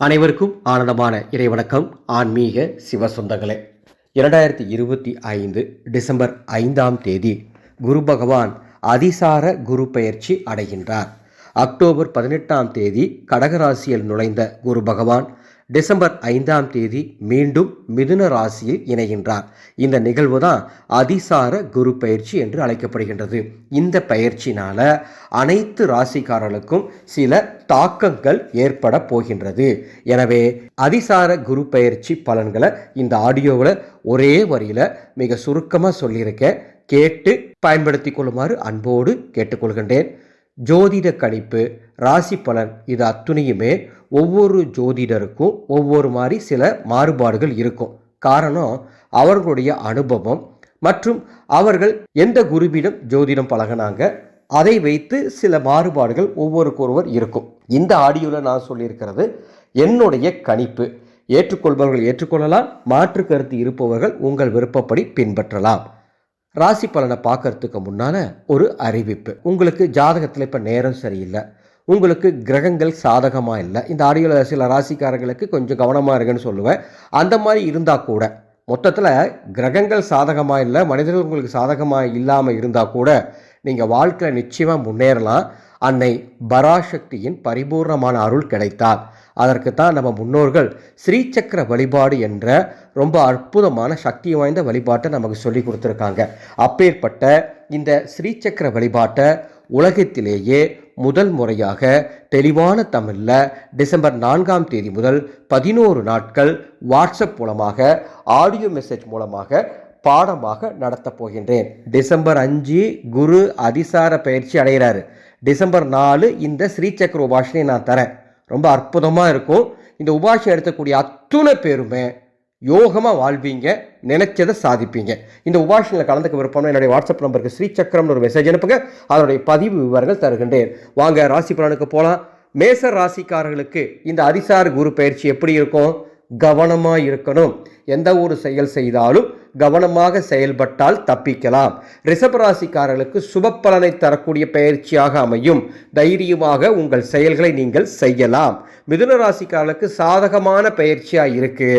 அனைவருக்கும் ஆனந்தமான இறைவணக்கம். ஆன்மீக சிவசொந்தங்களே. இரண்டாயிரத்தி இருபத்தி ஐந்து டிசம்பர் ஐந்தாம் தேதி குரு பகவான் அதிசார குரு பெயர்ச்சி அடைகின்றார். அக்டோபர் பதினெட்டாம் தேதி கடகராசியில் நுழைந்த குரு பகவான் டிசம்பர் ஐந்தாம் தேதி மீண்டும் மிதுன ராசியில் இணைகின்றார். இந்த நிகழ்வு தான் அதிசார குரு பயிற்சி என்று அழைக்கப்படுகின்றது. இந்த பயிற்சினால அனைத்து ராசிக்காரர்களுக்கும் சில தாக்கங்கள் ஏற்பட போகின்றது. எனவே அதிசார குரு பயிற்சி பலன்களை இந்த ஆடியோவில் ஒரே வரியில் மிக சுருக்கமாக சொல்லியிருக்கேன். கேட்டு பயன்படுத்தி கொள்ளுமாறு அன்போடு கேட்டுக்கொள்கின்றேன். ஜோதிட கணிப்பு ராசி பலன் இது அத்துணையுமே ஒவ்வொரு ஜோதிடருக்கும் ஒவ்வொரு மாதிரி சில மாறுபாடுகள் இருக்கும். காரணம் அவர்களுடைய அனுபவம் மற்றும் அவர்கள் எந்த குருவிடம் ஜோதிடம் பழகினாங்க அதை வைத்து சில மாறுபாடுகள் ஒவ்வொருக்கொருவர் இருக்கும். இந்த ஆடியோவில் நான் சொல்லியிருக்கிறது என்னுடைய கணிப்பு. ஏற்றுக்கொள்பவர்கள் ஏற்றுக்கொள்ளலாம் மாற்று கருத்து இருப்பவர்கள் உங்கள் விருப்பப்படி பின்பற்றலாம். ராசி பலனை பார்க்கறதுக்கு முன்னால் ஒரு அறிவிப்பு. உங்களுக்கு ஜாதகத்தில் இப்போ நேரம் சரியில்லை. உங்களுக்கு கிரகங்கள் சாதகமாக இல்லை. இந்த ஆடியோவில் சில ராசிக்காரங்களுக்கு கொஞ்சம் கவனமாக இருக்குன்னு சொல்லுவேன். அந்த மாதிரி இருந்தால் கூட மொத்தத்தில் கிரகங்கள் சாதகமாக இல்லை மனிதர்கள் உங்களுக்கு சாதகமாக இல்லாமல் இருந்தால் கூட நீங்கள் வாழ்க்கையில் நிச்சயமாக முன்னேறலாம். அன்னை பராசக்தியின் பரிபூர்ணமான அருள் கிடைத்தால் அதற்கு தான் நம்ம முன்னோர்கள் ஸ்ரீசக்கர வழிபாடு என்ற ரொம்ப அற்புதமான சக்தி வாய்ந்த வழிபாட்டை நமக்கு சொல்லி கொடுத்துருக்காங்க. அப்பேற்பட்ட இந்த ஸ்ரீசக்கர வழிபாட்டை உலகத்திலேயே முதல் முறையாக தெளிவான தமிழில் டிசம்பர் நான்காம் தேதி முதல் பதினோரு நாட்கள் வாட்ஸ்அப் மூலமாக ஆடியோ மெசேஜ் மூலமாக பாடமாக நடத்தப் போகின்றேன். டிசம்பர் அஞ்சு குரு அதிசார பயிற்சி அடைகிறாரு. டிசம்பர் நாலு இந்த ஸ்ரீசக்கர உபாஷனை நான் தரேன். ரொம்ப அற்புதமாக இருக்கும். இந்த உபாஷனை எடுத்தக்கூடிய அத்துணை பேருமே யோகமாக வாழ்வீங்க நினைச்சதை சாதிப்பீங்க. இந்த உபாஷனில் கலந்துக்க விருப்பம்னா என்னுடைய வாட்ஸ்அப் நம்பருக்கு ஸ்ரீசக்கரம்னு ஒரு மெசேஜ் அனுப்புங்க. அதனுடைய பதிவு விவரங்கள் தருகின்றேன். வாங்க ராசி பலனுக்கு போகலாம் மேச ராசிக்காரர்களுக்கு இந்த அதிசார குரு பயிற்சி எப்படி இருக்கும்? கவனமாக இருக்கணும். எந்த ஒரு செயல் செய்தாலும் கவனமாக செயல்பட்டால் தப்பிக்கலாம். ரிஷபராசிக்காரர்களுக்கு சுப பலனை தரக்கூடிய பயிற்சியாக அமையும். தைரியமாக உங்கள் செயல்களை நீங்கள் செய்யலாம். மிதுன ராசிக்காரர்களுக்கு சாதகமான பயிற்சியாக இருக்கு.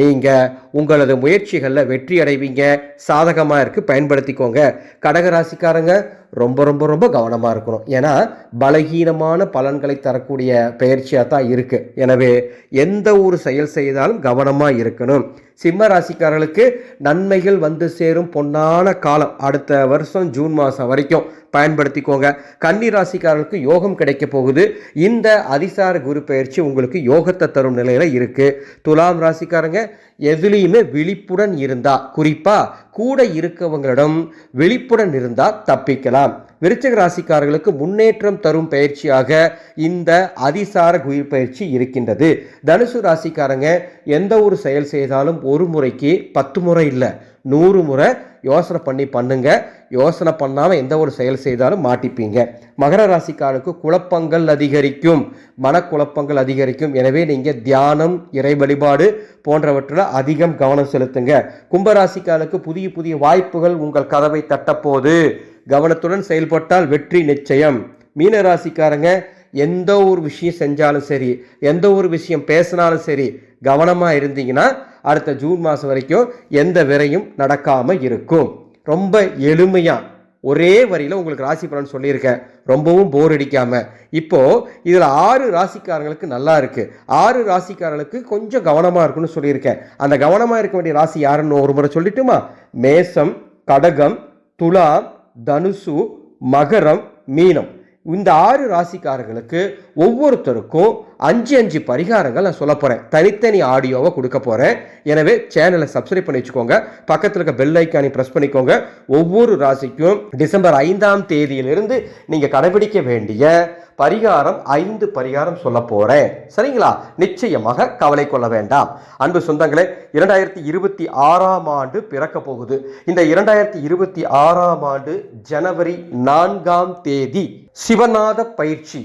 நீங்கள் உங்களது முயற்சிகளில் வெற்றி அடைவீங்க. சாதகமாக இருக்குது பயன்படுத்திக்கோங்க. கடக ராசிக்காரங்க ரொம்ப ரொம்ப ரொம்ப கவனமாக இருக்கணும். ஏன்னா பலகீனமான பலன்களை தரக்கூடிய பயிற்சியாக தான் இருக்குது எனவே எந்த ஒரு செயல் செய்தாலும் கவனமாக இருக்கணும். சிம்ம ராசிக்காரர்களுக்கு நன்மைகள் வந்து சேரும் பொன்னான காலம். அடுத்த வருஷம் ஜூன் மாதம் வரைக்கும். பயன்படுத்திக்கோங்க. கன்னி ராசிக்காரர்களுக்கு யோகம் கிடைக்க போகுது. இந்த அதிசார குரு பயிற்சி உங்களுக்கு யோகத்தை தரும் நிலையில் இருக்குது துலாம் ராசிக்காரங்க எதுலேயுமே விழிப்புடன் இருந்தால் குறிப்பாக கூட இருக்கவங்களிடம் விழிப்புடன் இருந்தால் தப்பிக்கலாம். விருச்சக ராசிக்காரர்களுக்கு முன்னேற்றம் தரும் பயிற்சியாக இந்த அதிசார குயிர் பயிற்சி இருக்கின்றது. தனுசு ராசிக்காரங்க எந்த ஒரு செயல் செய்தாலும் ஒரு முறைக்கு பத்து முறை இல்லை நூறு முறை யோசனை பண்ணி பண்ணுங்க. யோசனை பண்ணாமல் எந்த ஒரு செயல் செய்தாலும் மாட்டிப்பீங்க. மகர ராசிக்காருக்கு குழப்பங்கள் அதிகரிக்கும். மனக்குழப்பங்கள் அதிகரிக்கும். எனவே நீங்கள் தியானம் இறை வழிபாடு போன்றவற்றில் அதிகம் கவனம் செலுத்துங்க. கும்பராசிக்காருக்கு புதிய புதிய வாய்ப்புகள் உங்கள் கதவை தட்டப்போது. கவனத்துடன் செயல்பட்டால் வெற்றி நிச்சயம். மீன ராசிக்காரங்க எந்த ஒரு விஷயம் செஞ்சாலும் சரி எந்த ஒரு விஷயம் பேசினாலும் சரி கவனமாக இருந்தீங்கன்னா அடுத்த ஜூன் மாதம் வரைக்கும் எந்த விரையும் நடக்காமல் இருக்கும். ரொம்ப எளிமையாக ஒரே வரியில் உங்களுக்கு ராசி பலன் சொல்லியிருக்கேன். ரொம்பவும் போர் அடிக்காமல் இப்போது இதில் ஆறு ராசிக்காரங்களுக்கு நல்லா இருக்குது ஆறு ராசிக்காரர்களுக்கு கொஞ்சம் கவனமாக இருக்குன்னு சொல்லியிருக்கேன். அந்த கவனமாக இருக்க வேண்டிய ராசி யாருன்னு ஒரு முறை சொல்லிட்டுமா? மேசம் கடகம் துலாம் தனுசு மகரம் மீனம். இந்த ஆறு ராசிக்காரர்களுக்கு ஒவ்வொருத்தருக்கும் அஞ்சு அஞ்சு பரிகாரங்கள் நான் சொல்ல போகிறேன் தனித்தனி ஆடியோவை கொடுக்க போகிறேன் எனவே சேனலை சப்ஸ்கிரைப் பண்ணி வச்சுக்கோங்க. பக்கத்தில் இருக்க பெல் ஐக்கானை ப்ரெஸ் பண்ணிக்கோங்க. ஒவ்வொரு ராசிக்கும் டிசம்பர் ஐந்தாம் தேதியிலிருந்து நீங்கள் கடைபிடிக்க வேண்டிய பரிகாரம் ஐந்து பரிகாரம் சொல்ல போகிறேன் சரிங்களா? நிச்சயமாக கவலை கொள்ள வேண்டாம். அன்பு சொந்தங்களே இரண்டாயிரத்தி இருபத்தி ஆறாம் ஆண்டு பிறக்க போகுது. இந்த இரண்டாயிரத்தி இருபத்தி ஆறாம் ஆண்டு ஜனவரி நான்காம் தேதி சிவநாத பயிற்சி.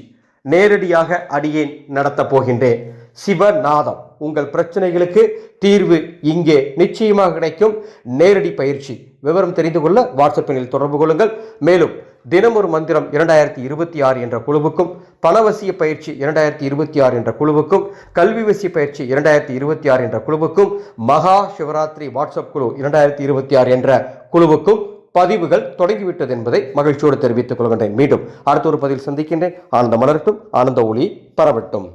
நேரடியாக அடியேன் நடத்தப் போகின்றேன். சிவநாதம் உங்கள் பிரச்சனைகளுக்கு தீர்வு இங்கே நிச்சயமாக கிடைக்கும். நேரடி பயிற்சி. விவரம் தெரிந்து கொள்ள வாட்ஸ்அப்பினில் தொடர்பு கொள்ளுங்கள். மேலும் தினம் ஒரு மந்திரம் இரண்டாயிரத்தி இருபத்தி ஆறு என்ற குழுவுக்கும் பணவசிய பயிற்சி இரண்டாயிரத்தி இருபத்தி ஆறு என்ற குழுவுக்கும் கல்வி வசிய பயிற்சி இரண்டாயிரத்தி இருபத்தி ஆறு என்ற குழுவுக்கும் மகா சிவராத்திரி வாட்ஸ்அப் குழு இரண்டாயிரத்தி இருபத்தி ஆறு என்ற குழுவுக்கும் பதிவுகள் தொடங்கிவிட்டது என்பதை மகிழ்ச்சியோடு தெரிவித்துக் கொள்கின்றேன். மீண்டும் அடுத்த ஒரு பதிவில் சந்திக்கின்றேன். ஆனந்த மலரட்டும் ஆனந்த ஒளி பரவட்டும்.